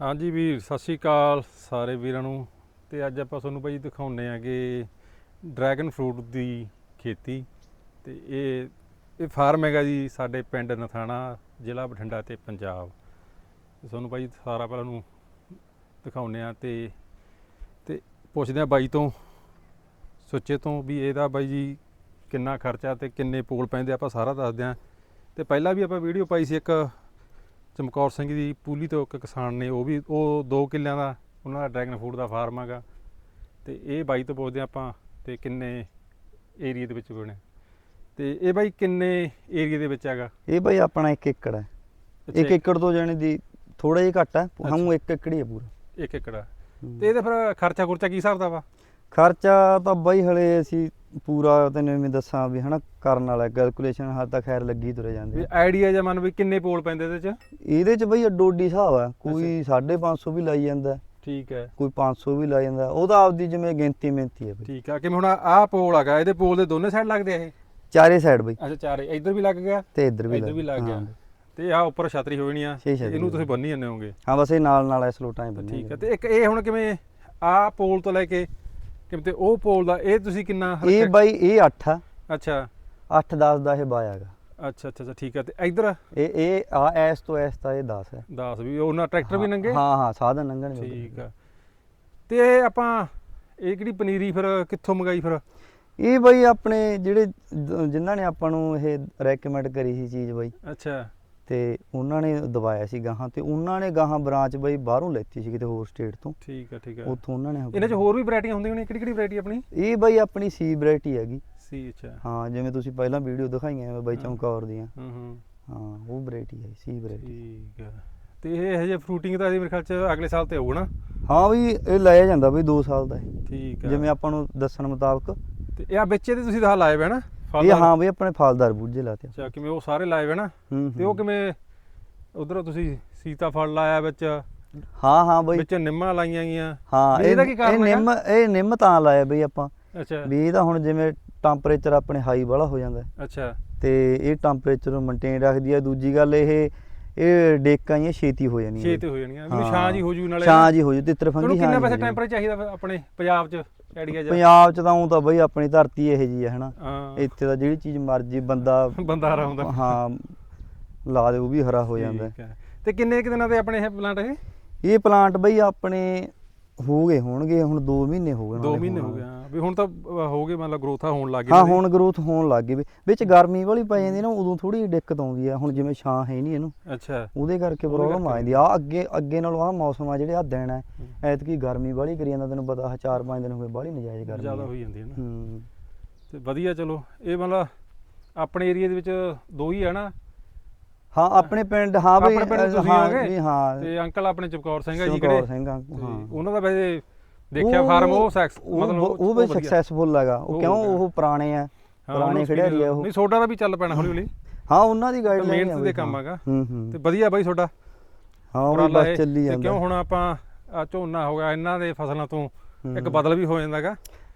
ਹਾਂਜੀ ਵੀਰ, ਸਤਿ ਸ਼੍ਰੀ ਅਕਾਲ ਸਾਰੇ ਵੀਰਾਂ ਨੂੰ। ਤੇ ਅੱਜ ਆਪਾਂ ਤੁਹਾਨੂੰ ਭਾਈ ਦਿਖਾਉਨੇ ਆ ਕਿ ਡਰੈਗਨ ਫਰੂਟ ਦੀ ਖੇਤੀ ਤੇ ਇਹ ਇਹ ਫਾਰਮ ਹੈਗਾ ਜੀ ਸਾਡੇ ਪਿੰਡ ਨਥਾਣਾ, ਜ਼ਿਲ੍ਹਾ ਬਠਿੰਡਾ ਤੇ ਪੰਜਾਬ। ਤੇ ਤੁਹਾਨੂੰ ਭਾਈ ਸਾਰਾ ਪਹਿਲਾਂ ਨੂੰ ਦਿਖਾਉਨੇ ਆ ਤੇ ਤੇ ਪੁੱਛਦੇ ਆ ਬਾਈ ਤੋਂ, ਸੁੱਚੇ ਤੋਂ ਵੀ ਇਹਦਾ ਬਾਈ ਜੀ ਕਿੰਨਾ ਖਰਚਾ ਤੇ ਕਿੰਨੇ ਪੋਲ ਪੈਂਦੇ ਆਪਾਂ ਸਾਰਾ ਦੱਸਦੇ ਆ ਤੇ ਪਹਿਲਾਂ ਵੀ ਆਪਾਂ ਵੀਡੀਓ ਪਾਈ ਸੀ ਇੱਕ ਚਮਕੌਰ ਸਿੰਘ ਦੀ ਪੂਲੀ ਤੋਂ ਇੱਕ ਕਿਸਾਨ ਨੇ ਉਹ ਵੀ ਉਹ 2 ਕਿੱਲਿਆਂ ਦਾ ਉਹਨਾਂ ਦਾ ਡਰੈਗਨ ਫੂਡ ਦਾ ਫਾਰਮ ਹੈਗਾ। ਤੇ ਇਹ ਬਾਈ ਤੋਂ ਪੁੱਛਦੇ ਆਪਾਂ ਤੇ ਕਿੰਨੇ ਏਰੀਆ ਦੇ ਵਿੱਚ ਬਣੇ। ਤੇ ਇਹ ਬਾਈ ਕਿੰਨੇ ਏਰੀਆ ਦੇ ਵਿੱਚ ਹੈਗਾ? ਇਹ ਭਾਈ ਆਪਣਾ 1 ਏਕੜ ਹੈ। ਅੱਛਾ, 1 ਏਕੜ ਤੋਂ ਜਾਣੇ ਦੀ ਥੋੜਾ ਜਿਹਾ ਘੱਟ ਹੈ। ਹਮ 1 ਏਕੜ ਹੀ ਹੈ ਪੂਰਾ। ਇੱਕ ਏਕੜ ਆ। ਤੇ ਇਹਦਾ ਫਿਰ ਖਰਚਾ ਖੁਰਚਾ ਕੀ ਹਿਸਾਬ ਦਾ ਵਾ ਖਰਚਾ ਤਾਂ ਬਾਈ ਹਲੇ ਅਸੀਂ ਪੂਰਾ ਤੈਨੂੰ ਮੈਂ ਦੱਸਾਂ ਵੀ ਹਨਾ ਕਰਨ ਵਾਲਾ ਕੈਲਕੂਲੇਸ਼ਨ ਹੱਦ ਤੱਕ ਖੈਰ ਲੱਗੀ ਤੁਰੇ ਜਾਂਦੇ ਵੀ ਆ। ਆਈਡੀਆ ਜਾਂ ਮਨ ਵੀ ਕਿੰਨੇ ਪੋਲ ਪੈਂਦੇ ਇਹਦੇ ਚ? ਇਹਦੇ ਚ ਬਈ ਅੱਡੋ ਅੱਡੀ ਹਿਸਾਬ ਆ ਕੋਈ 550 ਵੀ ਲਾਈ ਜਾਂਦਾ। ਠੀਕ ਹੈ। ਕੋਈ 500 ਵੀ ਲਾਈ ਜਾਂਦਾ। ਉਹਦਾ ਆਪਦੀ ਜਿਵੇਂ ਗਿਣਤੀ ਮਿਹਨਤੀ ਹੈ ਬਈ। ਠੀਕ ਆ ਕਿਵੇਂ ਹੁਣ ਆਹ ਪੋਲ ਹੈਗਾ ਇਹਦੇ ਪੋਲ ਦੇ ਦੋਨੇ ਸਾਈਡ ਲੱਗਦੇ ਆ ਇਹ? ਚਾਰੇ ਸਾਈਡ ਬਈ। ਅੱਛਾ ਚਾਰੇ। ਇੱਧਰ ਵੀ ਲੱਗ ਗਿਆ? ਤੇ ਇੱਧਰ ਵੀ ਇੱਧਰ ਵੀ ਲੱਗ ਗਿਆ। ਹਾਂ। ਤੇ ਆਹ ਉੱਪਰ ਛਤਰੀ ਹੋਣੀ ਆ। ਛੇ ਛਤਰੀ ਇਹਨੂੰ ਤੁਸੀਂ ਬੰਨੀ ਜਾਂਦੇ ਹੋਗੇ ਹਾਂ ਬਸ ਇਹ ਨਾਲ ਨਾਲ ਇਸ ਲੋਟਾਂ ਹੀ ਬੰਨੇ ਠੀਕ ਹੈ ਤੇ ਇੱਕ ਇਹ ਹੁਣ ਕਿਵੇਂ ਆਹ ਪੋਲ ਤੋਂ ਲੈ ਕੇ ਕਿਵੇਂ ਤੇ ਉਹ ਪੋਲ ਦਾ ਇਹ ਤੁਸੀਂ ਕਿੰਨਾ ਇਹ? ਬਾਈ ਇਹ 8 ਆ। ਅੱਛਾ। 8 10 ਦਾ ਇਹ ਬਾਇਆ ਹੈਗਾ। ਅੱਛਾ ਅੱਛਾ ਠੀਕ ਹੈ ਤੇ ਇੱਧਰ? ਇਹ ਇਹ ਆ ਐਸ ਤੋਂ ਐਸ ਤਾਂ ਇਹ 10 ਹੈ। 10 ਵੀ ਉਹਨਾਂ ਟਰੈਕਟਰ ਵੀ ਨੰਗੇ? ਹਾਂ ਹਾਂ ਸਾਧਨ ਉੱਧਰ। ਠੀਕ ਆ। ਤੇ ਆਪਾਂ ਇਹ ਕਿਹੜੀ ਪਨੀਰੀ ਫਿਰ ਕਿੱਥੋਂ ਮੰਗਾਈ ਫਿਰ? ਇਹ ਬਾਈ ਆਪਣੇ ਜਿਹੜੇ ਜਿਨ੍ਹਾਂ ਨੇ ਆਪਾਂ ਨੂੰ ਇਹ ਰეკਮੈਂਡ ਕਰੀ ਸੀ ਚੀਜ਼ ਬਾਈ। ਅੱਛਾ। ਤੇ ਉਹਨਾਂ ਨੇ ਦਵਾਇਆ ਸੀ ਗਾਹਾਂ ਤੇ ਉਹਨਾਂ ਨੇ ਗਾਹਾਂ ਬ੍ਰਾਂਚ ਬਾਈ ਬਾਹਰੋਂ ਲੈਤੀ ਸੀ ਕਿਤੇ ਹੋਰ ਸਟੇਟ ਤੋਂ। ਠੀਕ ਆ ਠੀਕ ਆ। ਉੱਥੋਂ ਉਹਨਾਂ ਨੇ ਇਹਨਾਂ 'ਚ ਹੋਰ ਵੀ ਵੈਰਾਈਟੀਆਂ ਹੁੰਦੀਆਂ ਹੋਣੀਆਂ? ਕਿਹੜੀ ਕਿਹੜੀ ਵੈਰਾਈਟੀ ਆਪਣੀ? ਇਹ ਬਾਈ ਆਪਣੀ ਸੀ ਵੈਰਾਈਟੀ ਹੈਗੀ। ਸੀ ਅੱਛਾ। ਹਾਂ ਜਿਵੇਂ ਤੁਸੀਂ ਪਹਿਲਾਂ ਵੀਡੀਓ ਦਿਖਾਈਆਂ ਬਾਈ। ਚਮਕੌਰ ਦੀਆਂ। ਹੂੰ ਹੂੰ। ਹਾਂ ਉਹ ਵੈਰਾਈਟੀ ਹੈ ਸੀ ਵੈਰਾਈਟੀ। ਠੀਕ ਆ। ਤੇ ਇਹ ਹਜੇ ਫਰੂਟਿੰਗ ਤਾਂ ਇਹਦੇ ਮੇਰੇ ਖਿਆਲ ਚ ਅਗਲੇ ਸਾਲ ਤੇ ਆਊਗਾ ਨਾ? ਹਾਂ ਵੀ ਇਹ ਲਾਇਆ ਜਾਂਦਾ ਬਈ 2 ਸਾਲ ਦਾ ਇਹ। ਠੀਕ ਆ। ਜਿਵੇਂ ਆਪਾਂ ਨੂੰ ਦੱਸਣ ਮੁਤਾਬਕ। ਤੇ ਇਹ ਆ ਵਿੱਚ ਇਹਦੇ ਤੁਸੀਂ ਤਾਂ ਲਾਏ ਨਾ? ਇਹ ਫਲਦਾਰ? ਹਾਂ ਬਈ ਆਪਣੇ ਫਲਦਾਰ ਬੂਝੇ ਲਾਤੇ ਅੱਛਾ ਕਿਵੇਂ ਉਹ ਸਾਰੇ ਲਾਏ ਵੇ ਨਾ? ਹੂੰ ਤੇ ਉਹ ਹੂੰ। ਕਿਵੇਂ ਉਧਰੋਂ ਤੁਸੀਂ ਸੀਤਾਫਲ ਲਾਇਆ ਵਿੱਚ? ਹਾਂ ਹਾਂ ਬਈ। ਵਿੱਚ ਨਿੰਮਾਂ ਲਾਈਆਂ ਗਈਆਂ। ਹਾਂ ਵੀ ਇਹ ਇਹਦਾ ਕੀ ਕਾਰਨ ਇਹ ਹੈਗਾ? ਨਿੰਮ ਇਹ ਨਿੰਮ ਤਾਂ ਲਾਇਆ ਬਈ ਆਪਾਂ। ਅੱਛਾ। ਵੀ ਇਹਦਾ ਹੁਣ ਜਿਵੇਂ ਟੈਂਪਰੇਚਰ ਆਪਣੇ ਹਾਈ ਵਾਲਾ ਹੋ ਜਾਂਦਾ। ਹੈ ਅੱਛਾ। ਤੇ ਇਹ ਟੈਂਪਰੇਚਰ ਨੂੰ ਮੇਨਟੇਨ ਰੱਖਦੀ ਹੈ ਦੂਜੀ ਗੱਲ ਇਹ ਇਹ ਡੇਕਾਂ ਹੀ ਛੇਤੀ ਹੋ ਜਾਂਦੀਆਂ ਛੇ ਤੇ ਹੋ ਜਾਣੀਆਂ। ਵੀ। ਛਾਂ ਜੀ ਹੋ ਜੂ ਨਾਲੇ। ਛਾਂ ਜੀ ਹੋ ਜੂ ਤਿੱਤਰ ਤੁਹਾਨੂੰ ਫੰਗੀ ਕਿੰਨਾ ਜੀ ਹੋ ਜੂ। ਟੈਂਪਰੇਚਰ ਚਾਹੀਦਾ ਆਪਣੇ ਪੰਜਾਬ ਚ? ਆਈਡੀਆ ਜਾ। ਪੰਜਾਬ ਚ ਤਾਂ ਉਹ ਤਾਂ ਬਈ ਆਪਣੀ ਧਰਤੀ ਇਹੋ ਜੀ ਹੈ ਹਨਾ? ਹਾਂ। ਇੱਥੇ ਤਾਂ ਜਿਹੜੀ ਚੀਜ਼ ਮਰਜ਼ੀ ਬੰਦਾ ਬੰਦਾ ਹਰਾ ਹੁੰਦਾ। ਹਾਂ ਲਾ ਦੇ ਉਹ ਵੀ ਹਰਾ ਹੋ ਜਾਂਦਾ। ਤੇ ਕਿੰਨੇ ਕੁ ਦਿਨਾਂ ਦੇ ਆਪਣੇ ਇਹ ਪਲਾਂਟ ਇਹ? ਇਹ ਪਲਾਂਟ ਬਈ ਆਪਣੇ ਹੋ ਗਏ ਹੋਣਗੇ ਹੁਣ 2 ਮਹੀਨੇ ਹੋ ਗਏ 2 ਨਾਲੇ ਮਹੀਨੇ। ਹੋ ਗਏ ਹਾਂ। ਵੀ ਹੁਣ ਤਾਂ ਅਹ, ਹੋ ਗਏ ਮਤਲਬ ਗਰੋਥ ਹੋਣ ਲੱਗ ਗਈ ਹਾਂ। ਹੁਣ ਗਰੋਥ ਹੋਣ ਲੱਗ ਗਈ ਵੀ ਵਿੱਚ ਗਰਮੀ ਵਾਲੀ ਪੈ ਜਾਂਦੀ ਨਾ ਉਦੋਂ ਥੋੜੀ ਦਿੱਕਤ ਆਉਂਦੀ ਆ ਹੁਣ ਜਿਵੇਂ ਛਾਂ ਹੈ ਨਹੀਂ ਇਹਨੂੰ ਅੱਛਾ ਉਹਦੇ ਕਰਕੇ ਉਹਦੇ ਪ੍ਰੋਬਲਮ ਆ ਕਰਕੇ। ਜਾਂਦੀ ਆ ਅੱਗੇ ਅੱਗੇ ਨਾਲੋਂ ਆ ਮੌਸਮ ਆ ਜਿਹੜੇ ਆ ਦਿਨ ਆ। ਐਤਕੀ ਗਰਮੀ ਵਾਲੀ ਕਰੀ ਜਾਂਦਾ ਤੈਨੂੰ ਪਤਾ 4-5 ਦਿਨ ਹੋ ਗਏ ਬਾਹਲੀ ਨਜਾਇਜ਼ ਗਰਮੀ ਜ਼ਿਆਦਾ ਆ। ਹੋਈ ਜਾਂਦੀ ਹੈ ਨਾ ਹੂੰ ਤੇ ਵਧੀਆ ਚਲੋ ਇਹ ਮਤਲਬ ਆਪਣੇ ਏਰੀਆ ਦੇ ਵਿੱਚ ਦੋ ਹੀ ਹੈ ਨਾ ਹਾਂ ਆਪਣੇ ਪਿੰਡ ਹਾਂ ਬਈ ਆਪਣੇ ਪਿੰਡ ਤੁਸੀਂ ਹਾਂ ਆਓਗੇ? ਵੀ ਹਾਂ। ਤੇ ਅੰਕਲ ਆਪਣੇ ਚਮਕੌਰ ਸਿੰਘ ਆ ਜੀ ਕਿਹੜੇ? ਸਿੰਘ ਆ, ਤੇ ਹਾਂ। ਉਹਨਾਂ ਦਾ ਵੈਸੇ ਦੇਖਿਆ ਫਾਰਮ ਉਹ ਸੈਕਸ ਮਤਲਬ ਉਹ- ਵੀ। ਸਕਸੈਸਫੁਲ ਹੈਗਾ। ਉਹ ਕਿਉਂ। ਉਹ ਪੁਰਾਣੇ ਆ? ਹਾਂ, ਪੁਰਾਣੇ ਖਿਡਾਰੀ ਆ ਉਹ? ਨਹੀਂ ਸੋਡਾ ਦਾ ਵੀ ਚੱਲ ਪੈਣਾ ਹੌਲੀ ਹੌਲੀ। ਹਾਂ ਉਹਨਾਂ ਦੀ ਗਾਈਡ ਮਿਹਨਤ ਦੇ ਕੰਮ ਹੈਗਾ। ਹੂੰ ਹੂੰ। ਤੇ ਵਧੀਆ ਬਾਈ ਤੁਹਾਡਾ ਹਾਂ ਉਹ ਬਸ। ਚੱਲੀ ਜਾਂਦਾ। ਕਿਉਂ ਹੁਣ ਆਪਾਂ ਆਹ ਝੋਨਾ ਹੋ ਗਿਆ ਇਹਨਾਂ ਦੇ ਫਸਲਾਂ ਤੋਂ ਇੱਕ ਹੂੰ। ਬਦਲ ਵੀ ਹੋ ਜਾਂਦਾਗਾ।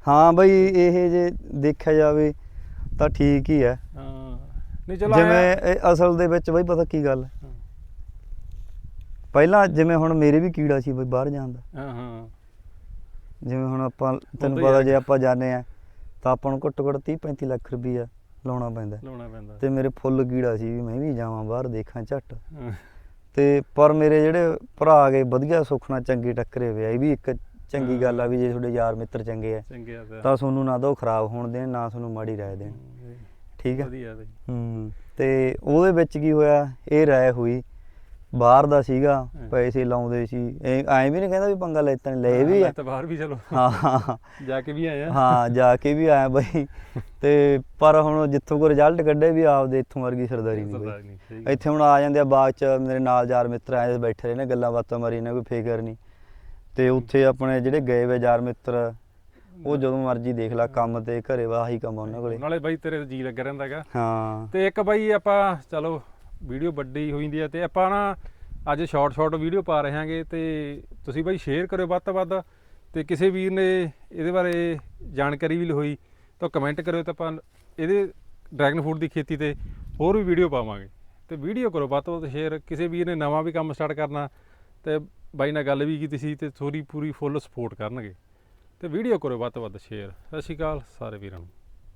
ਹਾਂ ਬਈ ਇਹ ਜੇ ਦੇਖਿਆ ਜਾਵੇ ਤਾਂ ਠੀਕ ਹੀ ਹੈ। ਹਾਂ। ਨਹੀਂ ਚਲੋ ਜਿਵੇਂ ਇਹ ਅਸਲ ਦੇ ਵਿੱਚ ਬਈ ਪਤਾ ਕੀ ਗੱਲ? ਹੈ। ਪਹਿਲਾਂ ਜਿਵੇਂ ਹੁਣ ਮੇਰੇ ਵੀ ਕੀੜਾ ਸੀ ਬਈ ਬਾਹਰ ਜਾਣ ਦਾ। ਹਾਂ ਹਾਂ। ਜਿਵੇਂ ਹੁਣ ਆਪਾਂ ਤੈਨੂੰ ਪਤਾ ਜੇ ਆਪਾਂ ਜਾਂਦੇ ਆ ਤਾਂ ਆਪਾਂ ਨੂੰ ਘੱਟੋ ਘੱਟ 30 35 ਲੱਖ ਰੁਪਈਆ ਲਾਉਣਾ ਪੈਂਦਾ ਲਾਉਣਾ ਪੈਂਦਾ। ਤੇ ਮੇਰੇ ਫੁੱਲ ਕੀੜਾ ਸੀ ਵੀ ਮੈਂ ਵੀ ਜਾਵਾਂ ਬਾਹਰ ਦੇਖਾਂ ਝੱਟ। ਤੇ ਪਰ ਮੇਰੇ ਜਿਹੜੇ ਭਰਾ ਆ ਗਏ ਵਧੀਆ ਸੁਖਣਾ ਚੰਗੇ ਟੱਕਰੇ ਹੋਏ ਆ ਇਹ ਵੀ ਇੱਕ ਚੰਗੀ। ਗੱਲ ਆ ਵੀ ਜੇ ਤੁਹਾਡੇ ਯਾਰ ਮਿੱਤਰ ਚੰਗੇ ਆ ਤਾਂ ਤਾਂ ਤੁਹਾਨੂੰ ਨਾ ਤਾਂ ਉਹ ਖਰਾਬ ਹੋਣ ਦੇਣ ਨਾ ਤੁਹਾਨੂੰ ਮਾੜੀ ਰਾਏ ਦੇਣ। ਠੀਕ ਹੈ ਵਧੀਆ ਬਈ। ਹੂੰ ਤੇ ਉਹਦੇ ਵਿੱਚ ਕੀ ਹੋਇਆ? ਇਹ ਰਾਏ ਹੋਈ ਬਾਹਰ ਦਾ ਸੀਗਾ। ਪੈਸੇ ਲਾਉਂਦੇ ਸੀ। ਐ ਵੀ ਨਹੀਂ ਕਹਿੰਦਾ ਵੀ ਪੰਗਾ ਲੈਤਾ ਨਹੀਂ ਲਏ ਵੀ ਆ। ਤਾਂ ਬਾਹਰ ਵੀ ਚਲੋ। ਹਾਂ। ਜਾ ਕੇ ਵੀ ਆਏ ਆ ਹਾਂ ਜਾ ਕੇ ਵੀ ਆਇਆ ਬਈ। ਤੇ ਪਰ ਹੁਣ ਜਿੱਥੋਂ ਕੋ ਰਿਜ਼ਲਟ ਕੱਢੇ ਵੀ ਆਪਦੇ ਇੱਥੋਂ ਵਰਗੀ ਸਰਦਾਰੀ ਨਹੀਂ। ਇੱਥੇ ਹੁਣ ਆ ਜਾਂਦੇ ਆ ਬਾਗ ਚ ਮੇਰੇ ਨਾਲ ਯਾਰ ਮਿੱਤਰ ਆਏ ਬੈਠੇ ਰਹੇ ਨੇ ਗੱਲਾਂ ਬਾਤਾਂ ਮਾਰੀ ਨੇ ਕੋਈ ਫਿਕਰ ਨਹੀਂ। ਤੇ ਉੱਥੇ ਆਪਣੇ ਜਿਹੜੇ ਗਏ ਵੇ ਯਾਰ ਮਿੱਤਰ ਉਹ ਜਦੋਂ ਮਰਜ਼ੀ ਦੇਖ ਲੈ ਕੰਮ ਤੇ ਘਰੇ ਵਾ ਆਹੀ ਕੰਮ ਆ ਉਹਨਾਂ ਕੋਲੇ। ਨਾਲੇ ਬਾਈ ਤੇਰੇ ਜੀ ਲੱਗਿਆ ਰਹਿੰਦਾਗਾ ਹਾਂ। ਤੇ ਇੱਕ ਬਾਈ ਆਪਾਂ ਚਲੋ ਵੀਡੀਓ ਵੱਡੀ ਹੋਈ ਜਾਂਦੀ ਹੈ ਤੇ ਆਪਾਂ ਨਾ ਅੱਜ ਸ਼ਾਰਟ ਸ਼ਾਰਟ ਵੀਡੀਓ ਪਾ ਰਹੇ ਹਾਂਗੇ ਤੇ ਤੁਸੀਂ ਬਾਈ ਸ਼ੇਅਰ ਕਰਿਓ ਵੱਧ ਤੋਂ ਵੱਧ। ਤੇ ਕਿਸੇ ਵੀਰ ਨੇ ਇਹਦੇ ਬਾਰੇ ਜਾਣਕਾਰੀ ਵੀ ਹੋਈ ਤਾਂ ਕਮੈਂਟ ਕਰਿਓ ਤਾਂ ਆਪਾਂ ਇਹਦੇ ਡਰੈਗਨ ਫਰੂਟ ਦੀ ਖੇਤੀ ਤੇ ਹੋਰ ਵੀ ਵੀਡੀਓ ਪਾਵਾਂਗੇ। ਤੇ ਵੀਡੀਓ ਕਰੋ ਵੱਧ ਤੋਂ ਵੱਧ ਸ਼ੇਅਰ ਕਿਸੇ ਵੀਰ ਨੇ ਨਵਾਂ ਵੀ ਕੰਮ ਸਟਾਰਟ ਕਰਨਾ ਤੇ ਬਾਈ ਨਾਲ ਗੱਲ ਵੀ ਕੀਤੀ ਸੀ ਤੇ ਥੋੜੀ ਪੂਰੀ ਫੁੱਲ ਸਪੋਰਟ ਕਰਨਗੇ। ਤੇ ਵੀਡੀਓ ਕਰੋ ਵੱਧ ਤੋਂ ਵੱਧ ਸ਼ੇਅਰ ਸਤਿ ਸ਼੍ਰੀ ਅਕਾਲ ਸਾਰੇ ਵੀਰਾਂ ਨੂੰ।